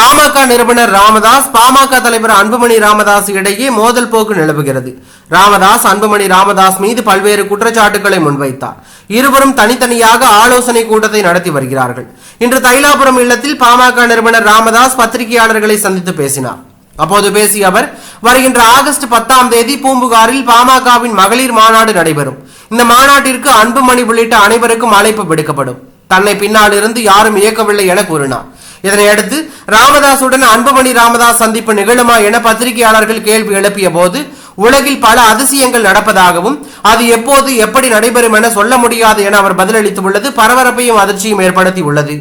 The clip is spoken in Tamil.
பாமக நிறுவனர் ராமதாஸ் பாமக தலைவர் அன்புமணி ராமதாஸ் இடையே மோதல் போக்கு நிலவுகிறது. ராமதாஸ் அன்புமணி ராமதாஸ் மீது பல்வேறு குற்றச்சாட்டுகளை முன்வைத்தார். இருவரும் தனித்தனியாக ஆலோசனை கூட்டத்தை நடத்தி வருகிறார்கள். இன்று தைலாபுரம் இல்லத்தில் பாமக நிறுவனர் ராமதாஸ் பத்திரிகையாளர்களை சந்தித்து பேசினார். அப்போது பேசிய அவர் வருகின்ற ஆகஸ்ட் பத்தாம் தேதி பூம்புகாரில் பாமகவின் மகளிர் மாநாடு நடைபெறும். இந்த மாநாட்டிற்கு அன்புமணி உள்ளிட்ட அனைவருக்கும் அழைப்பு விடுக்கப்படும். தன்னை பின்னால் இருந்து யாரும் இயக்கவில்லை என கூறினார். இதனையடுத்து ராமதாசுடன் அன்புமணி ராமதாஸ் சந்திப்பு நிகழுமா என பத்திரிகையாளர்கள் கேள்வி எழுப்பிய போது உலகில் பல அதிசயங்கள் நடப்பதாகவும் அது எப்போது எப்படி நடைபெறும் என சொல்ல முடியாது என அவர் பதிலளித்துள்ளது பரபரப்பையும் அதிர்ச்சியும் ஏற்படுத்தி உள்ளது.